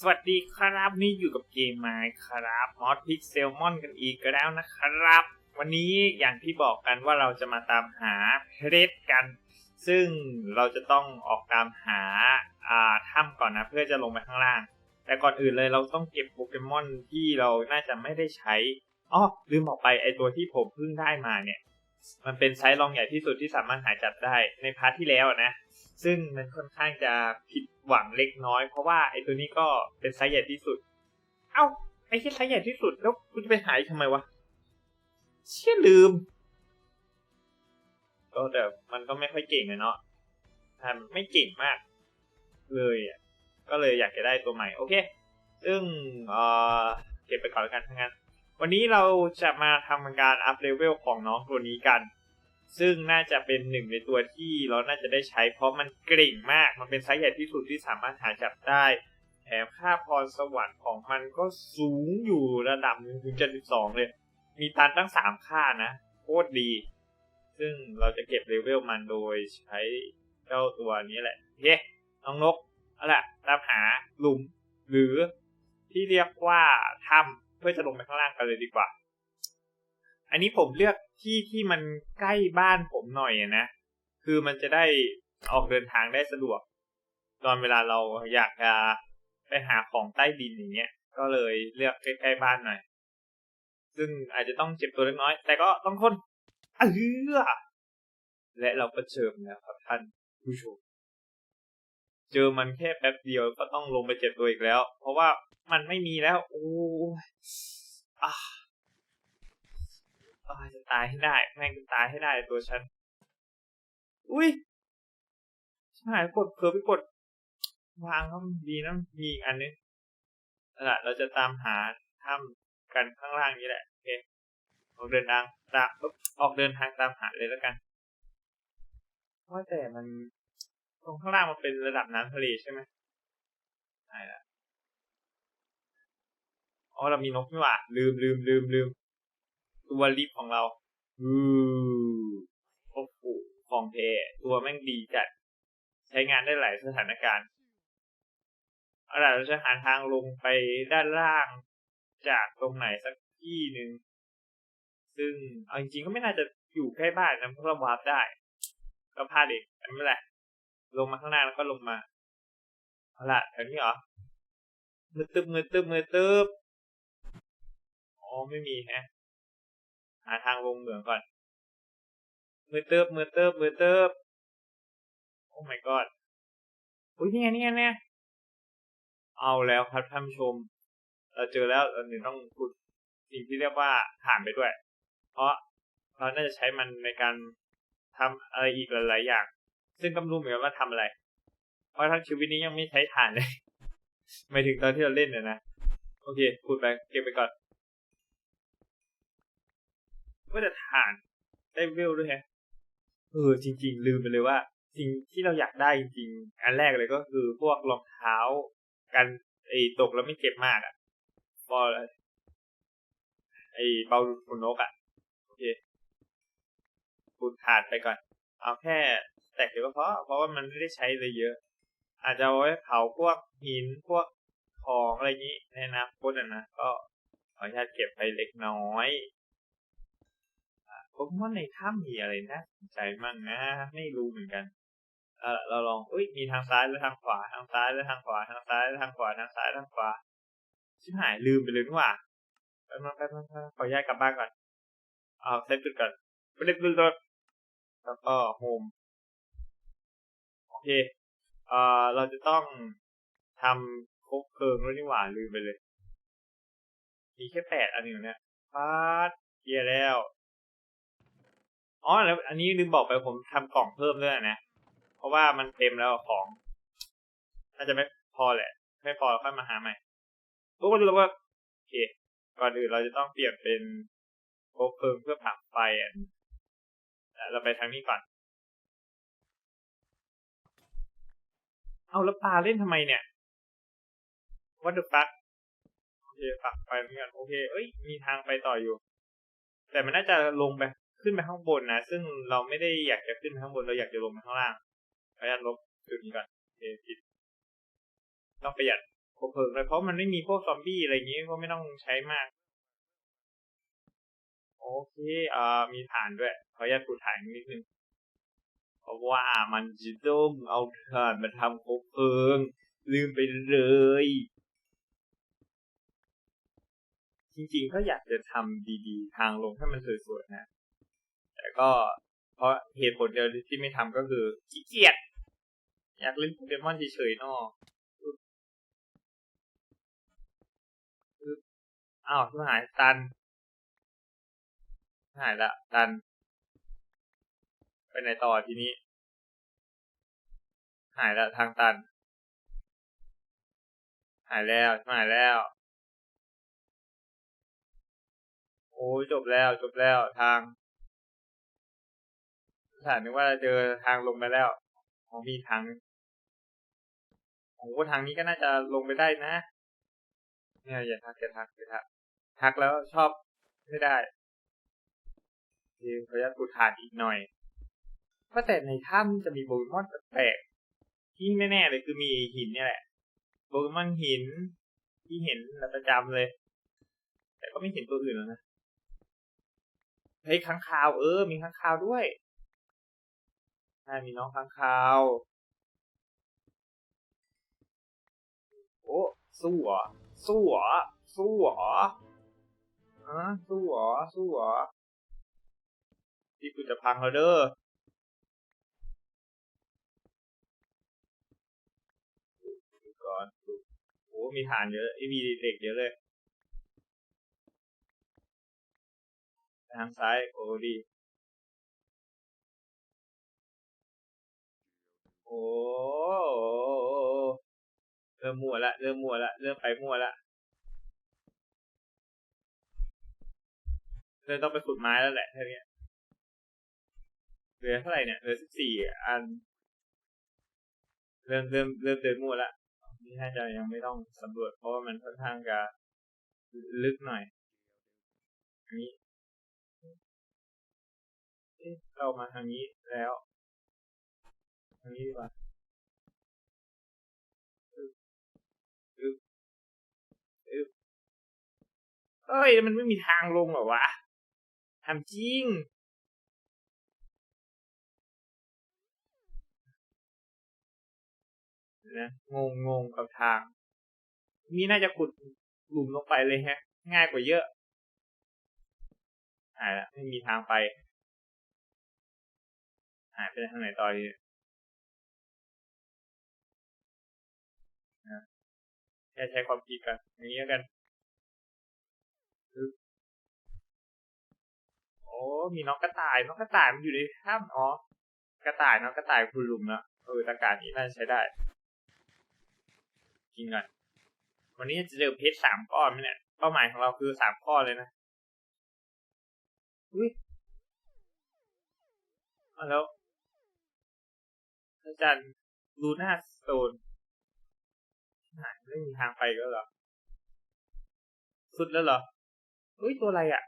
สวัสดีครับนี่อยู่กับเกมไมค์ครับมอสพิกเซลมอนกันอีกแล้วนะครับ วันนี้อย่างที่บอกกันว่าเราจะมาตามหาเพชรกัน ซึ่งเราจะต้องออกตามหาอ่าถ้ำก่อนนะ เพื่อจะลงไปข้างล่าง แต่ก่อนอื่นเลยเราต้องเก็บโปเกมอนที่เราน่าจะไม่ได้ใช้อ๋อลืมบอกไปไอตัวที่ผมเพิ่งได้มาเนี่ย มันเป็นไซส์รองใหญ่ที่สุดที่สามารถหาจับได้ในพาร์ทที่แล้วนะ ซึ่งมันค่อนข้างจะผิดหวังเล็กน้อย เพราะว่าไอ้ตัวนี้ก็เป็นไซส์ใหญ่ที่สุด เอ้า ไอ้แค่ไซส์ใหญ่ที่สุดแล้วกูจะไปหายทำไมวะ เชี่ยลืม ก็แต่มันก็ไม่ค่อยเก่งเลยเนาะทำไม่เก่งมาก เลยอะ ก็เลยอยากจะได้ตัวใหม่ โอเค ซึ่งเออเก็บไปก่อนแล้วกันทั้งนั้น วันนี้เราจะมาทำการอัพเลเวลของน้องตัวนี้กัน ซึ่งน่าจะเป็นหนึ่งในตัวที่เราน่าจะได้ใช้เพราะมันเก่งมาก มันเป็นไซส์ใหญ่ที่สุดที่สามารถหาจับได้แถมค่าพรสวรรค์ของมันก็สูงอยู่ระดับหนึ่งถึงเจ็ดสิบสองเลย มีตันตั้งสามค่านะ โคตรดี ซึ่งเราจะเก็บเลเวลมันโดยใช้เจ้าตัวนี้แหละโอเคน้องนกเอาล่ะตามหาหลุม หรือที่เรียกว่าถ้ำเพื่อจะลงไปข้างล่างกันเลยดีกว่า อันนี้ผมเลือกที่ที่มันใกล้บ้านผมหน่อยนะ คือมันจะได้ออกเดินทางได้สะดวก ตอนเวลาเราอยากจะไปหาของใต้ดินอย่างเงี้ย ก็เลยเลือกใกล้ๆบ้านหน่อย ซึ่งอาจจะต้องเจ็บตัวเล็กน้อย แต่ก็ต้องทนเออและเราก็เจอมแล้วครับท่านผู้ชม เจอมันแค่แป๊บเดียวก็ต้องลงไปเจ็บตัวอีกแล้ว เพราะว่ามันไม่มีแล้ว โอ้ยอะอ่า จะตายให้ได้ แม่งจะตายให้ได้ตัวฉัน อุ้ยชิบหายกดเผลอไปกด วางก็ดีนะมีอีกอันนึงนั่นแหละเราจะตามหาถ้ำกันข้างล่างนี้แหละโอเคออกเดินทางตามออกเดินทางตามหาเลยแล้วกันว่าแต่มันตรงข้างล่างมันเป็นระดับน้ำทะเลใช่ไหมใช่ละอ๋อเรามีนกนี่หว่า ลืมลืมลืมลืม ตัวลิฟของเราอือโอ้โหของเทตัวแม่งดีจัด ใช้งานได้หลายสถานการณ์เอาล่ะเราจะหาทางลงไปด้านล่างจากตรงไหนสักที่หนึ่ง ซึ่งเอาจริงๆก็ไม่น่าจะอยู่ใกล้บ้านนะเพราะเราวาร์ปได้ ก็พลาดเองแต่ไม่เป็นไรลงมาข้างหน้าแล้วก็ลงมาเอาล่ะแถวนี้เหรอมือตึบมือตึบมือตึบอ๋อไม่มีแฮะ หาทางลงเหมืองก่อน มือเติบมือเติบมือเติบโอ้ my god อุ้ยนี่ไงนี่ไงเนี่ยเอาแล้วครับท่านผู้ชม เราเจอแล้วเราหนึ่งต้องขุดสิ่งที่เรียกว่าฐานไปด้วย เพราะเราน่าจะใช้มันในการทำอะไรอีกหลายๆอย่าง ซึ่งก็รู้เหมือนกันว่าทำอะไร เพราะทั้งชีวิตนี้ยังไม่ใช้ฐานเลย ไม่ถึงตอนที่เราเล่นเนี่ยนะ โอเค พูดไป เก็บไปก่อน ก็จะทานได้เวลด้วยฮะเออจริง ๆ ลืมไปเลยว่าสิ่งที่เราอยากได้จริงๆอันแรกเลยก็คือพวกรองเท้ากันไอ้ตกแล้วไม่เจ็บมากอะ่ะบอลไอ้เบาขนนกอะ่ะโอเคปูดขาดไปก่อน เอาแค่แตกเดียวก็พอเพราะว่ามันไม่ได้ใช้เลยเยอะ อาจจะเอาไว้เผาพวกหินพวกของอะไรนี้ในอนาคตนะก็ขออนุญาตเก็บไปเล็กน้อย ผมว่าในถ้ำมีอะไรน่าสนใจมั่งนะไม่รู้เหมือนกันเออเราลองอุ้ยมีทางซ้ายและทางขวาทางซ้ายและทางขวาทางซ้ายและทางขวาทางซ้ายทางขวาชิบหายลืมไปเลยหว่าแป๊บนึงแป๊บนึงขอย้ายกลับบ้านก่อนเอาเซตจุดก่อนไปเล็กรถแล้วก็โฮมโอเคเอ่อเราจะต้องทำคบเพลิงด้วยนี่หว่าลืมไปเลย มีแค่แปดอันอยู่เนี่ยฟาดเกียร์แล้ว อ๋อแล้วอันนี้ลืมบอกไปผมทำกล่องเพิ่มด้วยนะ เพราะว่ามันเต็มแล้วของน่าจะไม่พอแหละ ไม่พอค่อยมาหาใหม่ปุ๊บก็รู้แล้วว่าโอเค ก่อนอื่นเราจะต้องเปลี่ยนเป็นโคเพลิงเพื่อผักไฟอะเราไปทางนี้ก่อน เอาแล้วปลาเล่นทำไมเนี่ย What the fuck โอเคปักไปเหมือนกันโอเค เอ้ย มีทางไปต่ออยู่ แต่มันน่าจะลงไป ขึ้นไปข้างบนนะ ซึ่งเราไม่ได้อยากจะขึ้นไปข้างบน เราอยากจะลงไปข้างล่างขออนุญาตลบจุดนี้ก่อนโอคิดต้องประหยัดคบเพลิงเลยเพราะมันไม่มีพวกซอมบี้อะไรอย่างงี้ก็ไม่ต้องใช้มาก โอเคอ่ามีฐานด้วยขออนุญาตปูฐานนิดนึงเพราะว่ามันจะต้องเอาถ่านมาทำคบเพลิง ลืมไปเลย จริงๆก็อยากจะทำดีๆ ทางลงให้มันสวยๆนะ แต่ก็เพราะเหตุผลเดียวที่ไม่ทำก็คือขี้เกียจอยากเล่นโปเกมอนเฉยๆนอะอ้าวหายตัน หายละ ตัน ไปไหนต่อทีนี้ หายละทางตัน หายแล้วหายแล้ว โอ้ยจบแล้วจบแล้วทาง ถามนึกว่าเจอทางลงไปแล้วอ๋อมีทางโอ้ทางนี้ก็น่าจะลงไปได้นะ เนี่ยอย่าทักอย่าทักอย่าทักทักแล้วชอบไม่ได้ทีขออนุญาตกูถ่านอีกหน่อยก็แต่ในถ้ำจะมีโปเกมอนแปลกที่แน่ๆเลยคือมีหินเนี่ยแหละโปเกมอนหินที่เห็นประจำเลย แต่ก็ไม่เห็นตัวอื่นแล้วนะเฮ้ยค้างคาวเออ มีค้างคาวด้วย ใช่มีน้องค้างคาว โอ้สู้เหรอสู้เหรอสู้เหรออะสู้เหรอสู้เหรอที่กูจะพังแล้วเด้อดูก่อนดูโอ้มีฐานเยอะไอ้มีเด็กเยอะเลยทางซ้าย โอ้ดี โอ้เริ่มมั่วละเริ่มมั่วละเริ่มไปมั่วละเริ่มต้องไปขุดไม้แล้วแหละเท่านี้เหลือเท่าไหร่เนี่ยเหลือสิบสี่อัน เริ่มเริ่มเริ่มเดินมั่วละนี่น่าจะยังไม่ต้องสำรวจเพราะว่ามันค่อนข้างจะลึกหน่อยนี้เรามาทางนี้แล้วางนี้ดีกว่าอึ๊บอึ๊บอึ๊บเอ้ย มันไม่มีทางลงเหรอวะทำจริง นะงงงงกับทาง นี่น่าจะขุดหลุมลงไปเลยฮะ ง่ายกว่าเยอะหายละไม่มีทางไป หายไปทางไหนต่อดี แค่ใช้ความคิดกัน อย่างนี้กันโอ้มีน้องกระต่าย น้องกระต่ายมันอยู่ในถ้ำอ๋อกระต่ายน้องกระต่ายคุณลุมแล้วเออตากาศนี้น่าใช้ได้ กินก่อนวันนี้จะเจอเพชรสามก้อนไหมเนี่ย เป้าหมายของเราคือสามก้อนเลยนะอุ้ยแล้วอาจารย์ลูน่าสโตน ไม่มีทางไปแล้วเหรอ สุดแล้วเหรอเฮ้ยตัวอะไรอะ่ะ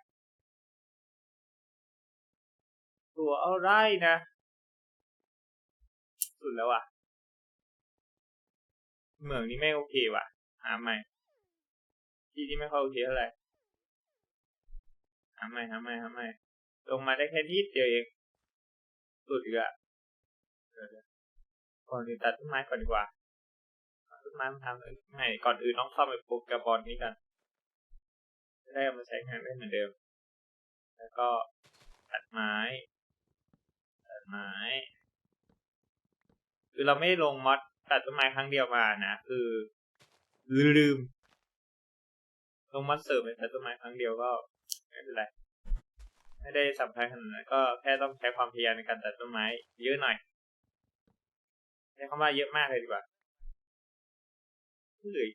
ตัวอะไรนะ สุดแล้วอะ เหมืองนี้ไม่โอเคว่ะ หาใหม่ ที่ที่ไม่ค่อยโอเคเท่าไหร่ หาใหม่หาใหม่หาใหม่ ลงมาได้แค่นิดเดียวเอง สุดอีกอะก่อนอื่นตัดต้นไม้ก่อนดีกว่า ม้มันทำไงก่อนอื่นต้องเข้าไปโปรแกรมบอลนี้กันได้มาใช้งานได้เหมือนเดิม แล้วก็ตัดไม้ ตัดไม้ คือเราไม่ลงมอดตัดต้นไม้ครั้งเดียวมานะ คือลืม ลงมอดเสริมไปตัดต้นไม้ครั้งเดียวก็ไม่เป็นไร ไม่ได้สำคัญขนาดนั้นก็แค่ต้องใช้ความพยายามในการตัดต้นไม้ เยอะหน่อยใช้คำว่าเยอะมากเลยดีกว่า เลย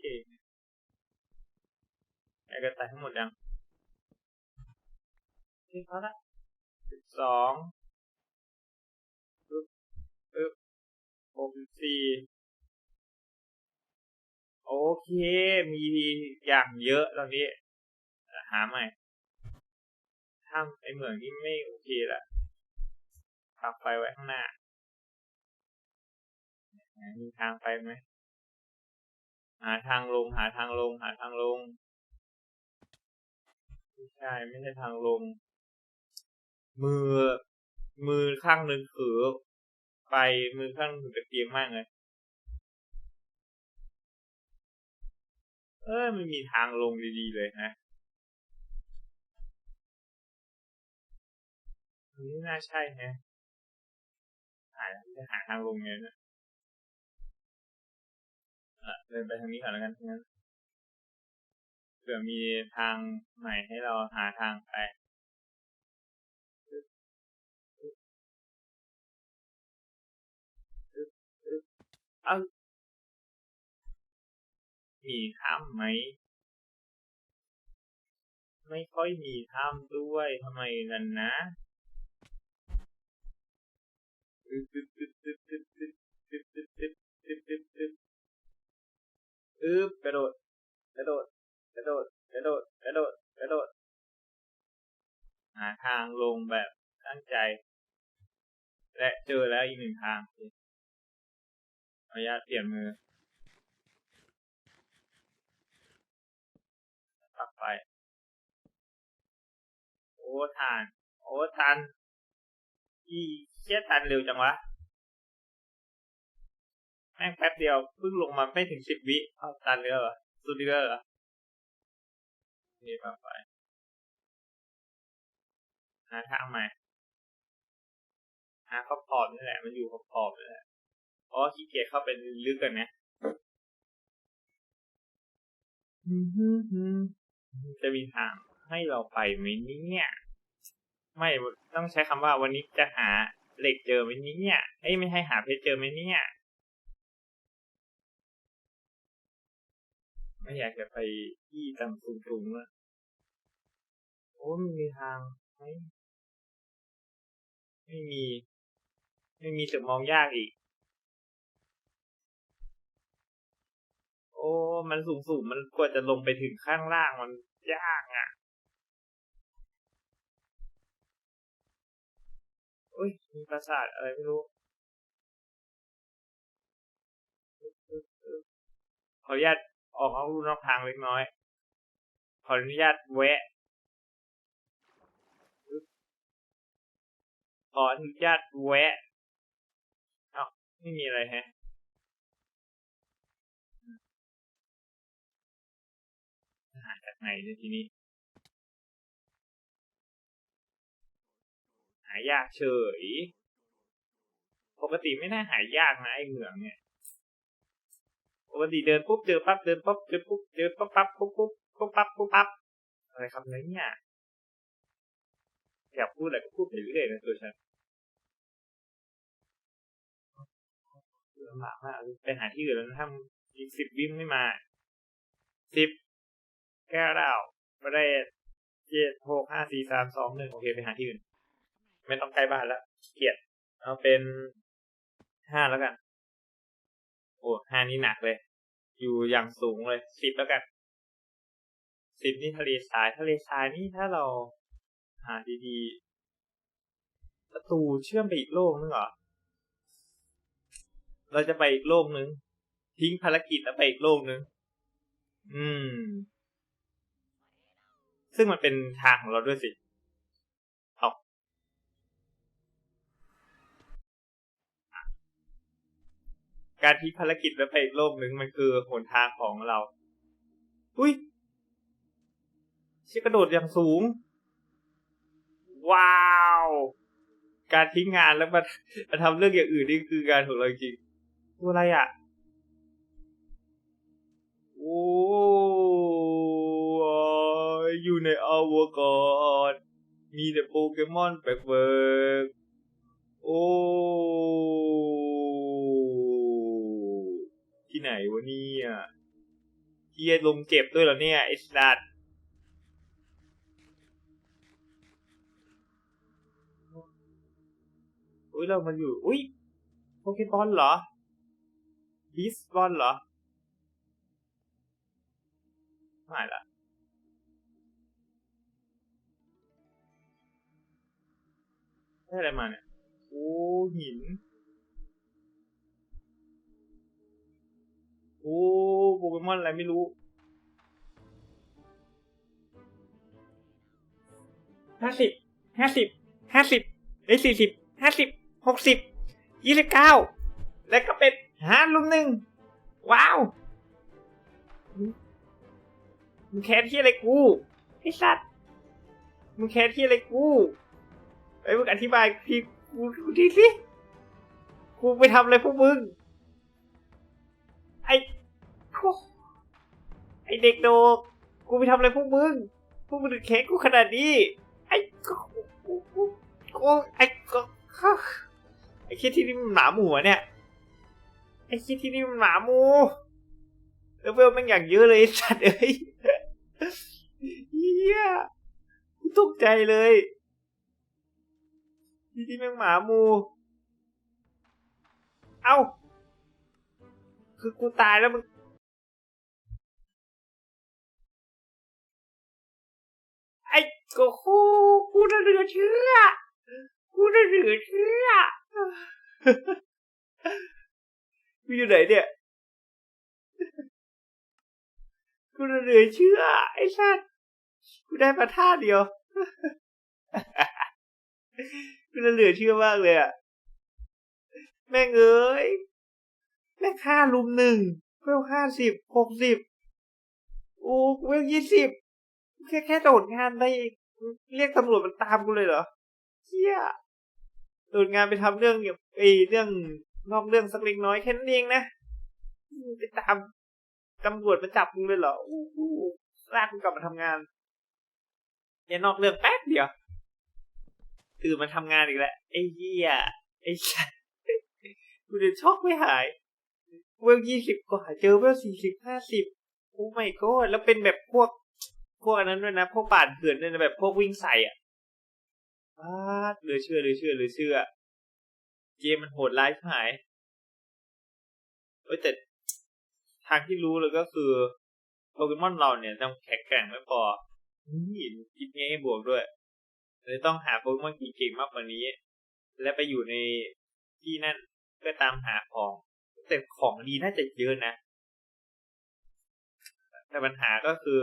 เก่งไอ้กระต่ายทั้งหมดยังที่เขาละสิบสองปึ๊บปึ๊บหกสิบสี่โอเค มีอย่างเยอะตอนนี้ หาใหม่ถ้าไอเหมืองนี่ไม่โอเคละขับไฟไว้ข้างหน้า มีทางไปไหม หาทางลง หาทางลง หาทางลง ไม่ใช่ ไม่ใช่ทางลง มือ มือข้างหนึ่งถือไป มือข้างหนึ่งถือตะเกียงมากเลย เออไม่มีทางลงดีๆเลยฮะนี่น่าใช่ฮะหาจะหาทางลงไงเนี่ย เดินไปทางนี้ก่อนแล้วกันงั้นเผื่อมีทางใหม่ให้เราหาทางไปเอ้ามีถ้ำไหม ไม่ค่อยมีถ้ำด้วยทำไมกันนะตึ๊ดตึ๊ดตึ๊ดตึ๊ดตึ๊ดตึ๊ดตึ๊ดตึ๊ดตึ๊ดตึ๊ดตึ๊ดตึ๊ด อึ๊บกระโดด กระโดด กระโดด กระโดด กระโดด กระโดด หาทางลงแบบตั้งใจ และเจอแล้วอีกหนึ่งทางขออนุญาตเปลี่ยนมือปักไป โอ้ทาน โอ้ทัน อีเชี่ยทันเร็วจังวะ แม่งแป๊บเดียวเพิ่งลงมาไม่ถึงสิบวิเอาตันเรือเหรอสุดเรือเหรอนี่ปักไปหาทางใหม่หาขอบขอบนี่แหละ มันอยู่ขอบขอบนี่แหละอ๋อขี้เกียจเข้าไปลึกกันนะจะมีทางให้เราไปไหมเนี่ยไม่ต้องใช้คำว่าวันนี้จะหาเหล็กเจอไหมเนี่ยเอ้ยไม่ให้หาเพชรเจอไหมเนี่ย ไม่อยากจะไปที่ต่ำสูงๆแล้วโอ้ไม่มีทางไหมไม่มี ไม่มีจะมองยากอีก โอ้ มันสูงสูงมันกว่าจะลงไปถึงข้างล่างมันยากอะอุ้ย มีปราสาทอะไรไม่รู้ขออนุญาต ออกนอกลู่นอกทางเล็กน้อย ขออนุญาตแวะ ขออนุญาตแวะเอ้าไม่มีอะไรแฮะหาจากไหนเนี่ยทีนี้ หายากเฉย ปกติไม่น่าหายากนะไอ้เหมืองเนี่ย ปกติเดินปุ๊บเจอปั๊บเดินปุ๊บเจอปุ๊บเจอปั๊บปั๊บปุ๊บปุ๊บปุ๊บปั๊บปุ๊บปั๊บอะไรครับเนี่ยอยากพูดอะไรก็พูดไปเรื่อยนะตัวฉันลำบากมากไปหาที่อื่นแล้วถ้าอีกสิบวิมไม่มาสิบแก้วดาวประเดเจ็ดหกห้าสี่สามสองหนึ่งโอเคไปหาที่อื่น ไม่ต้องใกล้บ้านแล้วเกียดเอาเป็นห้าแล้วกัน โอ้ห้านี่หนักเลย อยู่อย่างสูงเลยสิบแล้วกันสิบนี่ทะเลทรายทะเลทรายนี่ถ้าเราหาดีๆประตูเชื่อมไปอีกโลกนึงเหรอเราจะไปอีกโลกนึง ทิ้งภารกิจแล้วไปอีกโลกนึง อืม ซึ่งมันเป็นทางของเราด้วยสิ การทิ้งภารกิจแล้วไปอีกโลกหนึ่งมันคือหนทางของเรา อุ้ยชิกระโดดอย่างสูง ว้าว การทิ้งงานแล้วมามาทำเรื่องอย่างอื่นนี่คือการของเราจริงตัวอะไรอะ โอ้ยอยู่ในอวกาศมีแต่โปเกมอนแปลกๆโอ้ ที่ไหนวะเนี่ยเฮียลงเจ็บด้วยเหรอเนี่ยไอ้สัตว์อุ้ยเรามันอยู่ อุ้ยโปเกมอนเหรอบิสบอลเหรอ ไม่ละได้อะไรมาเนี่ย โอ้หิน โอ้โปเกมอนอะไรไม่รู้ ห้าสิบ ห้าสิบ ห้าสิบเอ้ยสี่สิบ ห้าสิบ หกสิบ ยี่สิบเก้า แล้วก็เป็นห้าลุมหนึ่ง ว้าวมึงแค้นที่อะไรกูไอ้สัตว์มึงแค้นที่อะไรกูไอ้มึงอธิบายพี่กูดูทีสิกูไปทำอะไรพวกมึง อ้ไอ้เด็กโดกกูไปทำอะไรพวกมึง พวกมึงถึงแค้นกูขนาดนี้ ไอ้กูกูกูกูไอ้กูไอ้คิดที่นี่มันหมาหมูอะเนี่ย ไอ้คิดที่นี่มันหมาหมูเออเวลแม่งอย่างเยอะเลยสัตว์เอ้ยเฮียกูตกใจเลยที่ที่แม่งหมาหมู เอ้า คือกูตายแล้วมึงไอ้กูกูกูน่าเหลือเชื่อกูน่าเหลือเชื่อกูอยู่ไหนเนี่ยกูน่าเหลือเชื่อ ไอ้สัสกูได้มาท่าเดียวกูน่าเหลือเชื่อมากเลยอะแม่งเอ้ย แม่ค่าลุมหนึ่งเพิ่มห้าสิบหกสิบโอ้เพิ่มยี่สิบแค่แค่โดดงานได้เรียกตำรวจมันตามกูเลยเหรอเชี่ยโดดงานไปทำเรื่องอย่างไอเรื่องนอกเรื่องสักเล็กน้อยแค่นั้นเองนะไปตามตำรวจมาจับมึงเลยเหรอลากกูกลับมาทำงานแค่นอกเรื่องแป๊บเดียวตื่นมาทำงานอีกแล้วไอ้เหี้ยไอ้ชัดกูจะช็อกไม่หาย เวลยี่สิบกว่าเจอเวลสี่สิบห้าสิบโอ้ไม่ก็แล้วเป็นแบบพวก พวกอันนั้นด้วยนะ พวกป่านเถื่อนด้วยนะแบบพวกวิ่งใส่อะอ้าเหลือเชื่อเหลือเชื่อเหลือเชื่อ เกมมันโหดร้ายหายเอ้ยแต่ทางที่รู้เลยก็คือโปเกมอนเราเนี่ยต้องแข็งแกร่งไม่พอนี่คิดง่ายบวกด้วยเลยต้องหาโปเกมอนเก่งๆมากกว่านี้ และไปอยู่ในที่นั่นเพื่อตามหาของ แต่ของดีน่าจะเยอะนะ แต่ปัญหาก็คือ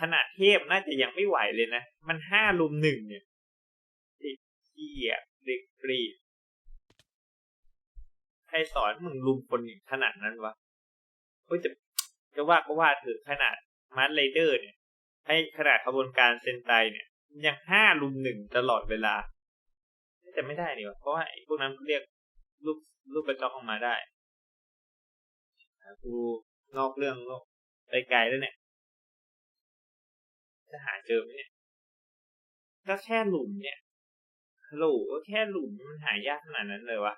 ขนาดเทพน่าจะยังไม่ไหวเลยนะ มันห้าลุมหนึ่งเนี่ยเด็กเกียเด็กกรีดใครสอนมึงลุมคนอย่างขนาดนั้นวะเฮ้ยจะจะว่าก็ว่าถือขนาดมาร์ไรเดอร์เนี่ย ให้ขนาดขบวนการเซนไตเนี่ยยังห้าลุมหนึ่งตลอดเวลา แต่ไม่ได้นี่วะเพราะว่าพวกนั้นเรียก รูปรูปกระจกออกมาได้กูนอกเรื่องโลกไปไกลแล้วเนี่ย จะหาเจอไหมเนี่ยก็แค่หลุมเนี่ยฮัลโหลก็แค่หลุมมันหายากขนาดนั้นเลยวะ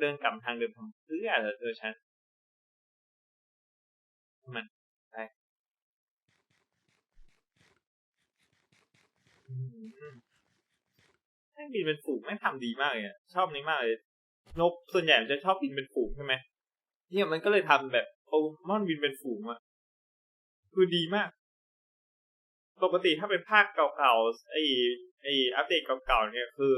เดินกลับทางเดิมทำเพื่อเหรเธอฉัน มันไปอืม ม่งบินเป็นฝูงแม่งทำดีมากเลยอะชอบนี้มากเลยนกส่วนใหญ่มันจะชอบบินเป็นฝูงใช่ไหมเนี่ยมันก็เลยทำแบบโปเกมอนบินเป็นฝูงอะคือดีมาก ปกติถ้าเป็นภาคเก่าๆไอ้ไอ้อัปเดตเก่าๆเนี่ยคือ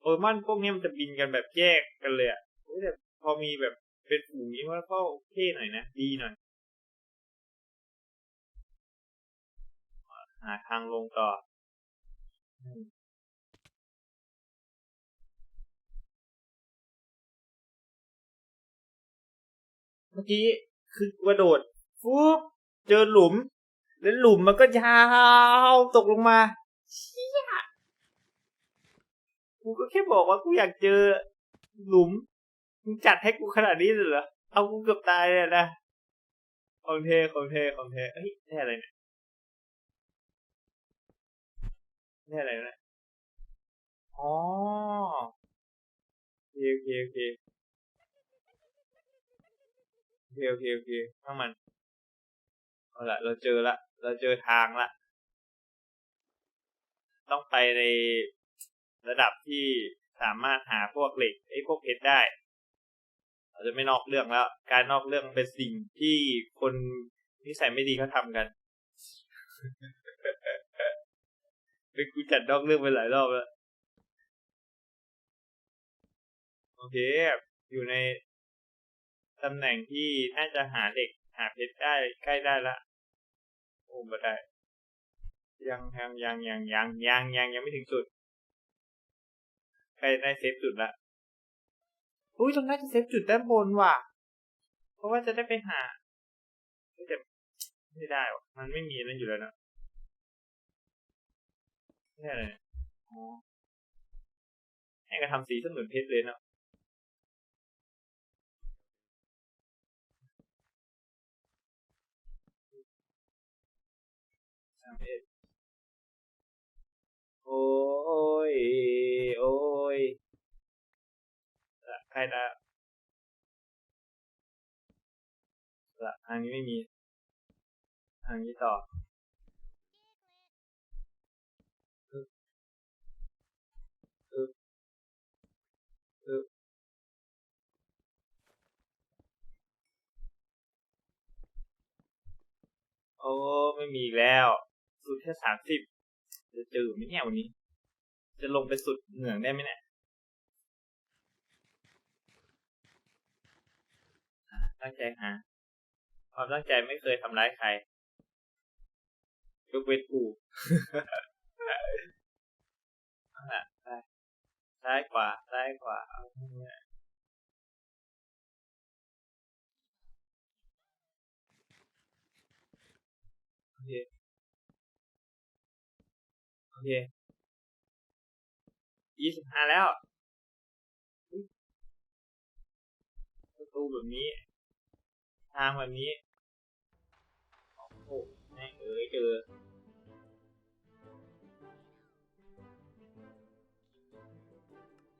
โปเกมอนพวกนี้มันจะบินกันแบบแยกกันเลยอะแต่พอมีแบบเป็นฝูงนี้ว่าก็โอเคหน่อยนะ ดีหน่อยหาทางลงต่อ เมื่อกี้คือกระโดดฟุ๊บเจอหลุม แล้วหลุมมันก็ยาวตกลงมาเชี่ยกูก็แค่บอกว่ากูอยากเจอหลุมมึงจัดให้กูขนาดนี้เลยเหรอเอากูเกือบตายเลยนะของเทของเทของเทเฮ้ยได้อะไรเนี่ยได้อะไรเนี่ยอ๋อโอเคโอเคโอเค เคโอเคโอเคข้างมันเอาละเราเจอละ เราเจอทางละ ต้องไปในระดับที่สามารถหาพวกเหล็กไอ้พวกเพชรได้ เราจะไม่นอกเรื่องแล้ว การนอกเรื่องเป็นสิ่งที่คนนิสัยไม่ดีเขาทำกันเป็นกูจัดนอกเรื่องไปหลายรอบแล้ว โอเค อยู่ใน ตำแหน่งที่น่าจะหาเหล็กหาเพชรได้ใกล้ได้ละโอ้ไม่ได้ ยังยังยังยังยังยังยังยังไม่ถึงจุดใกล้ได้เซฟจุดละอุ้ยตรงน่าจะเซฟจุดด้านบนว่ะ เพราะว่าจะได้ไปหาแต่ไม่ได้ว่ะมันไม่มีนั่นอยู่แล้วนะนี่อะไรเนี่ยอ๋อให้กระทำสีเสมือนเพชรเลยเนาะ โอ้ย โอ้ยละใครละละทางนี้ไม่มี ทางนี้ต่ออึบอึบอึบโอ้ ไม่มีแล้วสุดแค่สามสิบ จะเจอไหมเนี่ยวันนี้ จะลงไปสุดเหนืองได้ไหมเนี่ยตั้งใจหาความตั้งใจไม่เคยทำร้ายใครยกเว้นกูเอาล่ะไปซ้ายขวาซ้ายขวาเอาเนี่ยโอเค โอเคยี่สิบห้าแล้วประตูแบบนี้ ทางแบบนี้ โอ้โหแม่งเอ้ยเจอ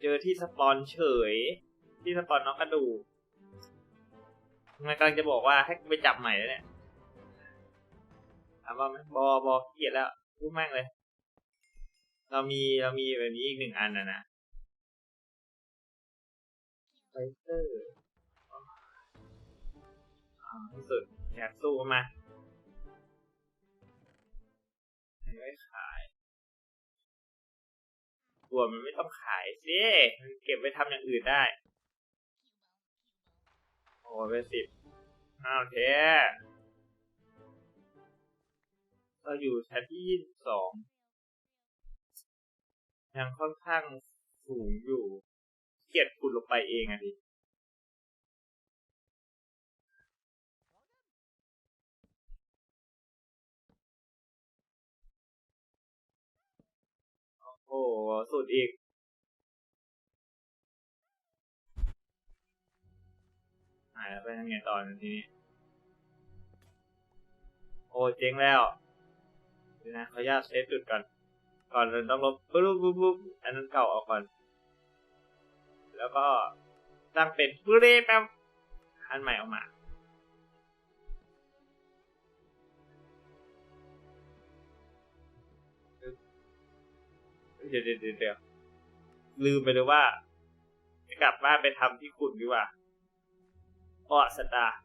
เจอที่สปอนเฉย ที่สปอนน้องกระดูกมันกำลังจะบอกว่าให้ไปจับใหม่แล้วเนี่ยถามว่าไหมบอบอเกียดแล้วพูดแม่งเลย เรามีเรามีแบบนี้อีกหนึ่งอันนะนะไฟเตอร์อ่าที่สุดอยากสู้มาไม่ขายตัวมันไม่ต้องขายสิมันเก็บไว้ทำอย่างอื่นได้ โอ้เป็นสิบอ้าวเทเราอยู่ชั้นที่ยี่สิบสอง ยังค่อนข้างสูงอยู่เกียดขุดลงไปเองอะดิโอ้โหสุดอีกหายแล้วไปทางไงตอนทีนี้ โอ้เจ๊งแล้วเดี๋ยวนะขออนุญาตเซฟจุดก่อน ก่อนเราต้องลบปุ๊บปุ๊บปุ๊บอันนั้นเก่าออกก่อน แล้วก็ตั้งเป็นปุ๊บแป๊บอันใหม่ออกมา เดี๋ยวเดี๋ยวเดี๋ยวลืมไปเลยว่า จะกลับบ้านไปทำที่คุณดีกว่าอ้อสตาร์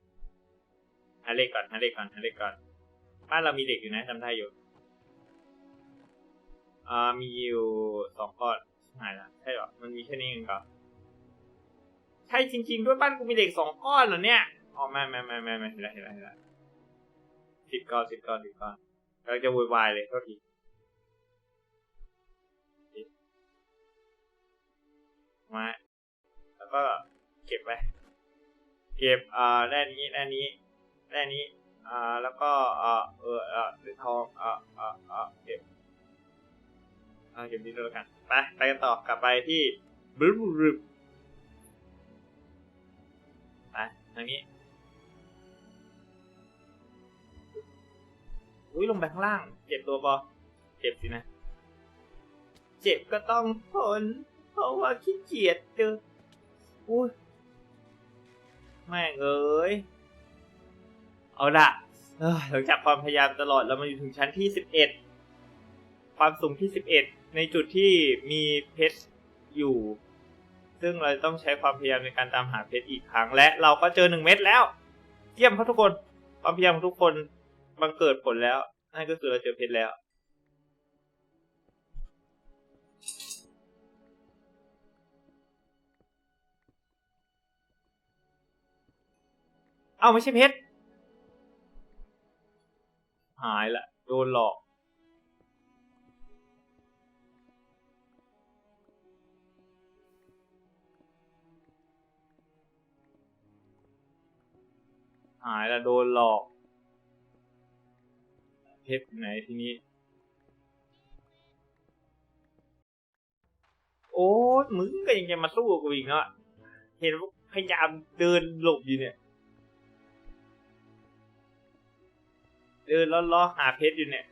หาเลขก่อนหาเลขก่อนหาเลขก่อน บ้านเรามีเด็กอยู่นะจำได้อยู่ อ่ามีอยู่สองก้อนหายละใช่หรอ มันมีแค่นี้เองก็ใช่จริง ๆ ด้วยบ้านกูมีเด็กสองก้อนเหรอเนี่ยอ๋อไม่ไม่ไม่ไม่ไม่เห็นละเห็นละเห็นละสิบก้อนสิบก้อนสิบก้อนกำลังจะวุ่นวายเลยโทษทีมาแล้วก็เก็บไว้เก็บอ่าแร่นี้แร่นี้แร่นี้อ่าแล้วก็อ่าเออเออหรียญทองอ่าอ่าอ่าเก็บ อ่าเก็บนี้ด้วยแล้วกัน ไป ไปกันต่อกลับไปที่บรึบรึบไปทางนี้อุ้ยลงไปข้างล่าง เจ็บตัวบอเจ็บสินะ เจ็บก็ต้องทนเพราะว่าขี้เกียจเจออุ้ยแม่งเอ้ย เอาละหลังจากความพยายามตลอดเรามาอยู่ถึงชั้นที่สิบเอ็ดความสูงที่11 ในจุดที่มีเพชรอยู่ ซึ่งเราต้องใช้ความพยายามในการตามหาเพชรอีกครั้ง และเราก็เจอหนึ่งเม็ดแล้ว เยี่ยมครับทุกคน ความพยายามของทุกคนบังเกิดผลแล้ว นั่นก็คือเราเจอเพชรแล้ว เอ้าไม่ใช่เพชร หายละ โดนหลอก หายละโดนหลอกเพชรไหนทีนี้ โอ้มึงก็ยังจะมาสู้กูอีกเนาะเห็นพยายามเดินหลบอยู่เนี่ย เดินล้อล้อหาเพชรอยู่เนี่ย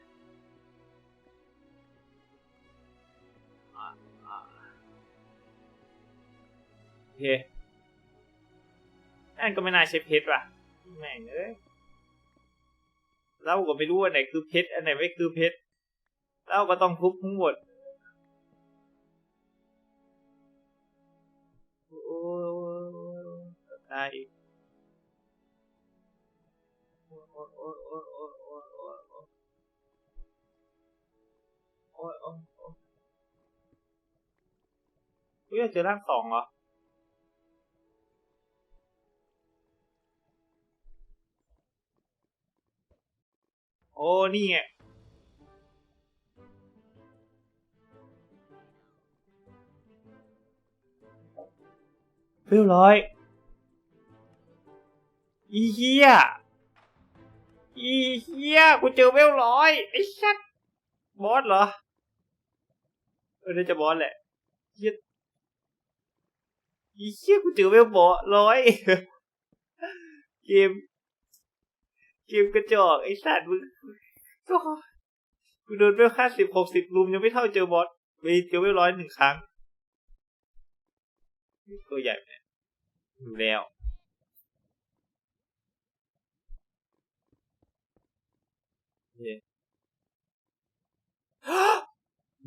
โอเคนั่นก็ไม่น่าใช่เพชรว่ะ แม่งเอ้ยเล่าก็ไม่รู้อันไหนคือเพชรอันไหนไม่คือเพชรเล่าก็ต้องทุบทั้งหมดโอ้ตายอีกเฮ้ยเจอร่างสองเหรอ โอ้นี่ไงเรียบร้อย อีเหี้ย อีเหี้ย กูเจอเวลร้อย ไอ้ชัดบอสเหรอ เออน่าจะบอสแหละเหี้ยอีเหี้ย กูเจอเวลบอสร้อย เกม เกมกระจอกไอ้สัตว์มึงก็กูโดนเวลค่าสิบหกสิบลุมยังไม่เท่าเจอบอสไปเจอเวลร้อยหนึ่งครั้ง ตัวใหญ่เนี่ยดูแล้วโอเค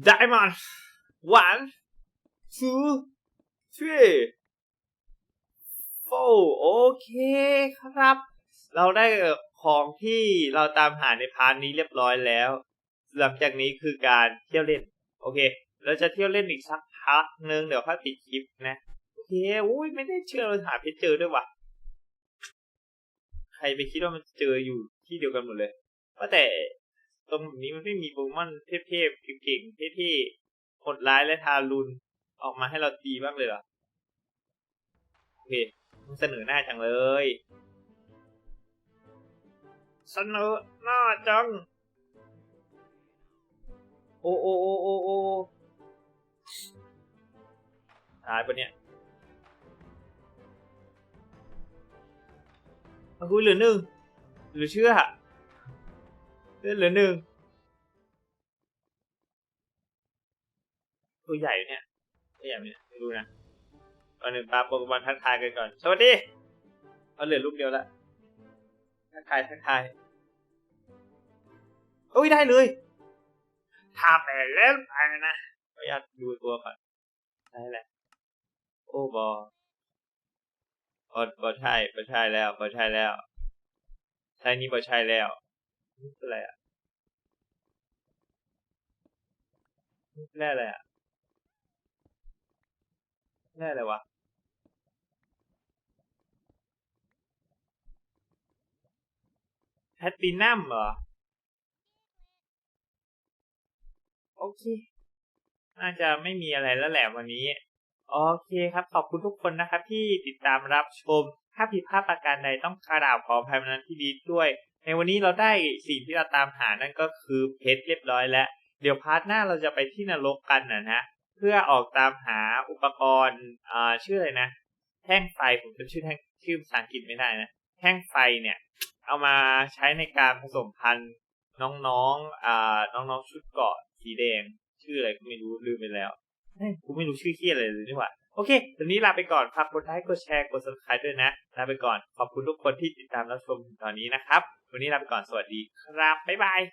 Diamond one two three four โอเคครับ เราได้ ของที่เราตามหาในพาร์ทนี้เรียบร้อยแล้ว หลังจากนี้คือการเที่ยวเล่น โอเค เราจะเที่ยวเล่นอีกสักพักนึงเดี๋ยวค่อยปิดคลิปนะ โอเคอุ้ยไม่ได้เชื่อเราหาเพชรเจอด้วยวะใครไปคิดว่ามันเจออยู่ที่เดียวกันหมดเลยว่าแต่ตรงนี้มันไม่มีโปเกมอนเทพๆเก่งๆเท่ๆโหดร้ายและทารุณออกมาให้เราตีบ้างเลยเหรอ โอเคมันเสนอหน้าจังเลย สนอหน้าจัง โอ้โอ้โอ้โอ้โอ้ตายปะเนี่ยมันคุยเหลือหนึ่งหรือเชื่อเลือดเหลือหนึ่งตัวใหญ่เนี่ยตัวใหญ่เนี่ยไม่รู้นะตอนหนึ่งปลาโปเกมอนทักทายกันก่อน สวัสดี เอาเหลือลูกเดียวละทักทายทักทาย โอ้ยได้เลยทาไปเล่นไปนะขออนุญาตดูตัวก่อนได้แหละ โอ้บอบอบอใช่บอใช่แล้วบอใช่แล้วใช่นี่บอใช่แล้วนี่คืออะไรอะนี่คืออะไรอะแร่อะไรวะแพตตินัมเหรอ โอเค น่าจะไม่มีอะไรแล้วแหละวันนี้ โอเคครับ ขอบคุณทุกคนนะครับ ที่ติดตามรับชม ถ้าผิดพลาดประการใดต้องกราบขออภัยมาณที่ดีด้วย ในวันนี้เราได้สิ่งที่เราตามหานั่นก็คือเพชรเรียบร้อยแล้ว เดี๋ยวพาร์ทหน้าเราจะไปที่นรกกันนะนะ เพื่อออกตามหาอุปกรณ์อ่าชื่ออะไรนะ แท่งไฟผมจำชื่อแท่งชื่อภาษาอังกฤษไม่ได้นะ แท่งไฟเนี่ย เอามาใช้ในการผสมพันธุ์น้องๆอ่าน้องๆชุดเกาะ สีแดง ชื่ออะไรก็ไม่รู้ลืมไปแล้วเฮ้ยกูไม่รู้ชื่อเคียอะไรเลยนี่หว่าโอเคตอนนี้ลาไปก่อนฝากกดไลค์กดแชร์กด subscribe ด้วยนะลาไปก่อนขอบคุณทุกคนที่ติดตามรับชมถึงตอนนี้นะครับ วันนี้ลาไปก่อนสวัสดีครับบ๊ายบาย